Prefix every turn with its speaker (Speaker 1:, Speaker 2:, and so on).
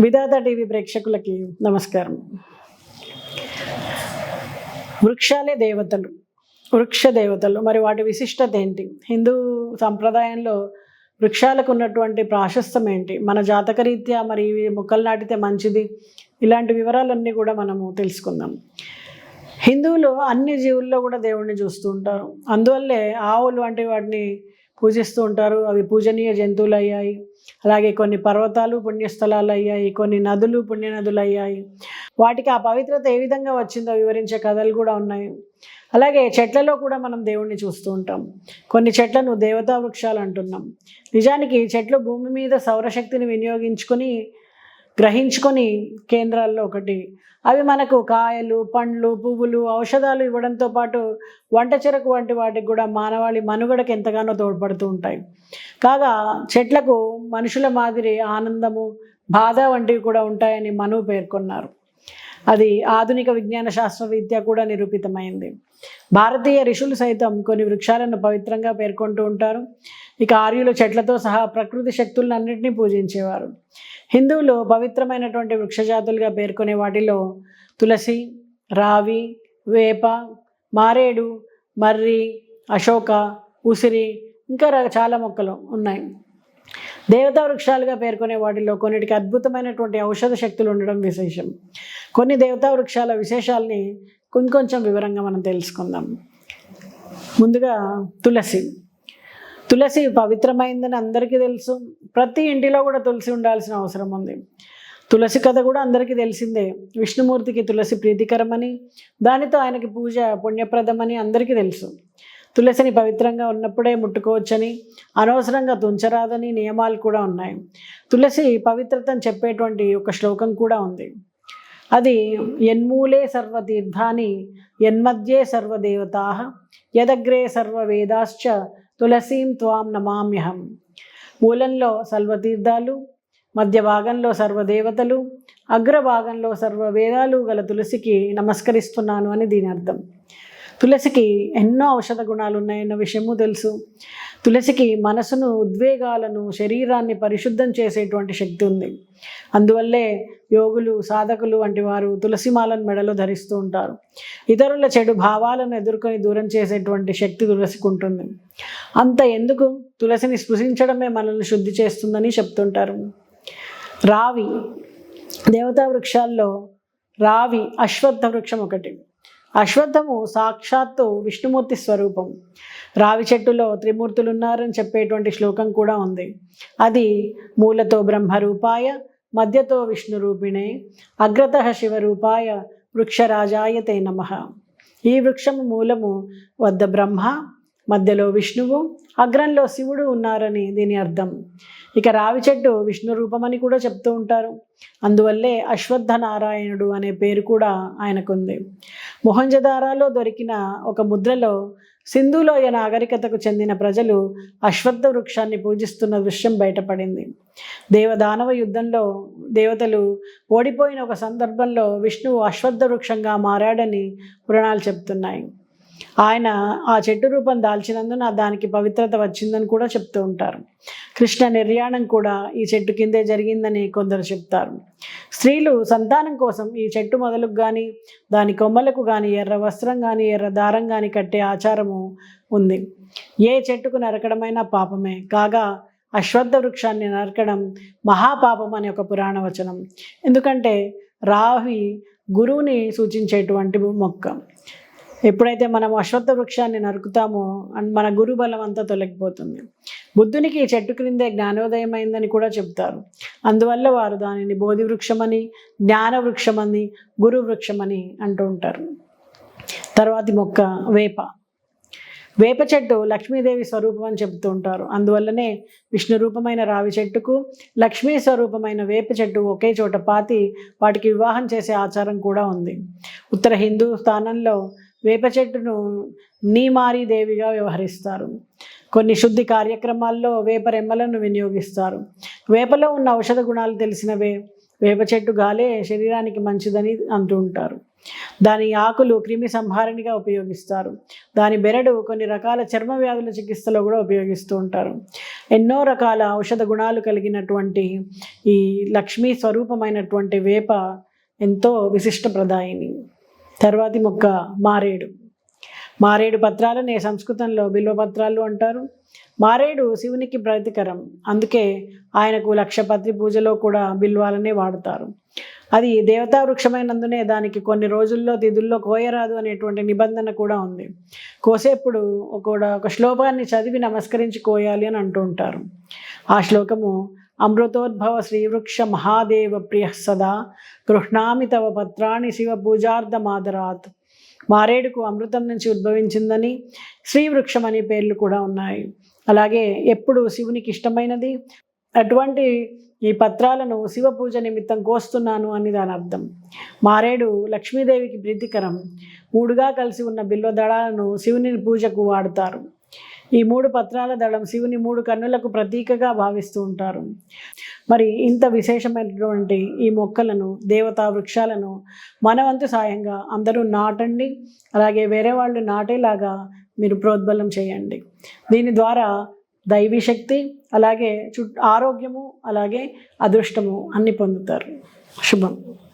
Speaker 1: విధాత TV ప్రేక్షకులకి నమస్కారం. వృక్షాలే దేవతలు వృక్ష దేవతలు. మరి వాటి విశిష్టత ఏంటి? హిందూ సంప్రదాయంలో వృక్షాలకు ఉన్నటువంటి ప్రాశస్తం ఏంటి? మన జాతకరీత్యా మరి మొక్కలు నాటితే మంచిది? ఇలాంటి వివరాలన్నీ కూడా మనము తెలుసుకుందాం. హిందువులు అన్ని జీవుల్లో కూడా దేవుణ్ణి చూస్తూ ఉంటారు. అందువల్లే ఆవులు వంటి వాటిని పూజిస్తూ ఉంటారు. అవి పూజనీయ జంతువులు అయ్యాయి అలాగే కొన్ని పర్వతాలు పుణ్యస్థలాలు అయ్యాయి కొన్ని నదులు పుణ్యనదులు అయ్యాయి వాటికి ఆ పవిత్రత ఏ విధంగా వచ్చిందో వివరించే కథలు కూడా ఉన్నాయి. అలాగే చెట్లలో కూడా మనం దేవుణ్ణి చూస్తూ ఉంటాం. కొన్ని చెట్లను దేవతా వృక్షాలు అంటున్నాం. నిజానికి చెట్లు భూమి మీద సౌరశక్తిని వినియోగించుకొని గ్రహించుకొని కేంద్రాల్లో ఒకటి. అవి మనకు కాయలు పండ్లు పువ్వులు ఔషధాలు ఇవ్వడంతో పాటు వంట చెరకు వంటి వాటికి కూడా మానవాళి మనుగడకు ఎంతగానో తోడ్పడుతూ ఉంటాయి. కాగా చెట్లకు మనుషుల మాదిరి ఆనందము బాధ వంటివి కూడా ఉంటాయని మను పేర్కొన్నారు. అది ఆధునిక విజ్ఞాన శాస్త్రరీత్యా కూడా నిరూపితమైంది. భారతీయ ఋషులు సైతం కొన్ని వృక్షాలను పవిత్రంగా పేర్కొంటూ ఉంటారు. ఇక ఆర్యులు చెట్లతో సహా ప్రకృతి శక్తులను అన్నింటినీ పూజించేవారు. హిందువులు పవిత్రమైనటువంటి వృక్షజాతులుగా పేర్కొనే వాటిలో తులసి రావి వేప మారేడు మర్రి అశోక ఉసిరి ఇంకా చాలా మొక్కలు ఉన్నాయి. దేవతా వృక్షాలుగా పేర్కొనే వాటిలో కొన్నిటికి అద్భుతమైనటువంటి ఔషధ శక్తులు ఉండడం విశేషం. కొన్ని దేవతా వృక్షాల విశేషాలని కొంచెం వివరంగా మనం తెలుసుకుందాం. ముందుగా తులసి. తులసి పవిత్రమైందని అందరికీ తెలుసు. ప్రతి ఇంటిలో కూడా తులసి ఉండాల్సిన అవసరం ఉంది. తులసి కథ కూడా అందరికీ తెలిసిందే. విష్ణుమూర్తికి తులసి ప్రీతికరమని దానితో ఆయనకి పూజ పుణ్యప్రదమని అందరికీ తెలుసు. తులసిని పవిత్రంగా ఉన్నప్పుడే ముట్టుకోవచ్చని అనవసరంగా తుంచరాదని నియమాలు కూడా ఉన్నాయి. తులసి పవిత్రతను చెప్పేటువంటి ఒక శ్లోకం కూడా ఉంది. అది యన్మూలే సర్వతీర్థాని యన్మధ్యే సర్వదేవతా యదగ్రే సర్వవేదాశ్చ తులసీం త్వాం నమామ్యహం. మూలంలో సర్వతీర్థాలు మధ్య భాగంలో సర్వదేవతలు అగ్రభాగంలో సర్వవేదాలు గల తులసికి నమస్కరిస్తున్నాను అని దీని అర్థం. తులసికి ఎన్నో ఔషధ గుణాలు ఉన్నాయన్న విషయము తెలుసు. తులసికి మనసును ఉద్వేగాలను శరీరాన్ని పరిశుద్ధం చేసేటువంటి శక్తి ఉంది. అందువల్లే యోగులు సాధకులు వంటి వారు తులసిమాలను మెడలో ధరిస్తూ ఉంటారు. ఇతరుల చెడు భావాలను ఎదుర్కొని దూరం చేసేటువంటి శక్తి తులసికి ఉంటుంది అంత ఎందుకు? తులసిని స్పృశించడమే మనల్ని శుద్ధి చేస్తుందని చెప్తుంటారు. రావి దేవతా వృక్షాల్లో రావి అశ్వత్థ వృక్షం ఒకటి. అశ్వత్థము సాక్షాత్తు విష్ణుమూర్తి స్వరూపం. రావి చెట్టులో త్రిమూర్తులు ఉన్నారని చెప్పేటువంటి శ్లోకం కూడా ఉంది. అది మూలతో బ్రహ్మరూపాయ మధ్యతో విష్ణు రూపిణే అగ్రత శివరూపాయ వృక్షరాజాయ తే నమ. ఈ వృక్షము మూలము వద్ద బ్రహ్మ మధ్యలో విష్ణువు అగ్రంలో శివుడు ఉన్నారని దీని అర్థం. ఇక రావి చెట్టు విష్ణు రూపమని కూడా చెప్తూ ఉంటారు. అందువల్లే అశ్వత్థ నారాయణుడు అనే పేరు కూడా ఆయనకుంది. మొహంజదారాలో దొరికిన ఒక ముద్రలో సింధులోయ నాగరికతకు చెందిన ప్రజలు అశ్వత్థ వృక్షాన్ని పూజిస్తున్న దృశ్యం బయటపడింది. దేవదానవ యుద్ధంలో దేవతలు ఓడిపోయిన ఒక సందర్భంలో విష్ణువు అశ్వత్థ వృక్షంగా మారాడని పురాణాలు చెప్తున్నాయి. ఆయన ఆ చెట్టు రూపం దాల్చినందున దానికి పవిత్రత వచ్చిందని కూడా చెప్తూ ఉంటారు. కృష్ణ నిర్యాణం కూడా ఈ చెట్టు కిందే జరిగిందని కొందరు చెప్తారు. స్త్రీలు సంతానం కోసం ఈ చెట్టు మొదలకు కానీ దాని కొమ్మలకు కానీ ఎర్ర వస్త్రం కానీ ఎర్ర దారం కానీ కట్టే ఆచారము ఉంది. ఏ చెట్టుకు నరకడమైనా పాపమే. కాగా అశ్వత్థ వృక్షాన్ని నరకడం మహాపాపం అనే ఒక పురాణ వచనం ఎందుకంటే రావి గురువుని సూచించేటువంటి మొక్క. ఎప్పుడైతే మనం అశ్వత్థ వృక్షాన్ని నరుకుతామో అండ్ మన గురు బలం అంతా తొలగిపోతుంది. బుద్ధునికి ఈ చెట్టు క్రిందే జ్ఞానోదయం అయిందని కూడా చెప్తారు. అందువల్ల వారు దానిని బోధి వృక్షమని జ్ఞాన వృక్షమని గురు వృక్షమని అంటూ ఉంటారు. తర్వాతి మొక్క వేప. వేప చెట్టు లక్ష్మీదేవి స్వరూపం అని చెప్తూ ఉంటారు. అందువల్లనే విష్ణు రూపమైన రావి చెట్టుకు లక్ష్మీ స్వరూపమైన వేప చెట్టు ఒకే చోట పాతి వాటికి వివాహం చేసే ఆచారం కూడా ఉంది. ఉత్తర హిందూ స్థానంలో వేప చెట్టును నీమారి దేవిగా వ్యవహరిస్తారు. కొన్ని శుద్ధి కార్యక్రమాల్లో వేప రెమ్మలను వినియోగిస్తారు. వేపలో ఉన్న ఔషధ గుణాలు తెలిసినవే. వేప చెట్టు గాలే శరీరానికి మంచిదని అంటూ ఉంటారు. దాని ఆకులు క్రిమి సంహారణిగా ఉపయోగిస్తారు. దాని బెరడు కొన్ని రకాల చర్మ వ్యాధుల చికిత్సలో కూడా ఉపయోగిస్తూ ఉంటారు. ఎన్నో రకాల ఔషధ గుణాలు కలిగినటువంటి ఈ లక్ష్మీ స్వరూపమైనటువంటి వేప ఎంతో విశిష్టప్రదాయిని. తర్వాతి మొక్క మారేడు. మారేడు పత్రాలనే సంస్కృతంలో బిల్వపత్రాలు అంటారు. మారేడు శివునికి ప్రతికరం. అందుకే ఆయనకు లక్షపత్రి పూజలో కూడా బిల్వాలనే వాడతారు. అది దేవతా వృక్షమైనందునే దానికి కొన్ని రోజుల్లో తిథుల్లో కోయరాదు అనేటువంటి నిబంధన కూడా ఉంది. కోసేప్పుడు కూడా ఒక శ్లోకాన్ని చదివి నమస్కరించి కోయాలి అని అంటూ ఉంటారు. ఆ శ్లోకము అమృతోద్భవ శ్రీవృక్ష మహాదేవ ప్రియ సదా. గృహ్ణామి తవ పత్రాన్ని శివ పూజార్థమాదరాత్ మారేడుకు అమృతం నుంచి ఉద్భవించిందని శ్రీవృక్షం అనే పేర్లు కూడా ఉన్నాయి. అలాగే ఎప్పుడు శివునికి ఇష్టమైనది? అటువంటి ఈ పత్రాలను శివ పూజ నిమిత్తం కోస్తున్నాను అని దాని అర్థం. మారేడు లక్ష్మీదేవికి ప్రీతికరం. మూడుగా కలిసి ఉన్న బిల్వ దళాలను శివుని పూజకు వాడతారు. ఈ మూడు పత్రాల దళం శివుని మూడు కన్నులకు ప్రతీకగా భావిస్తూ ఉంటారు. మరి ఇంత విశేషమైనటువంటి ఈ మొక్కలను దేవతా వృక్షాలను మనవంతు సాయంగా అందరూ నాటండి అలాగే వేరే వాళ్ళు నాటేలాగా మీరు ప్రోద్బలం చేయండి. దీని ద్వారా దైవీ శక్తి అలాగే చు ఆరోగ్యము అలాగే అదృష్టము అన్ని పొందుతారు. శుభం.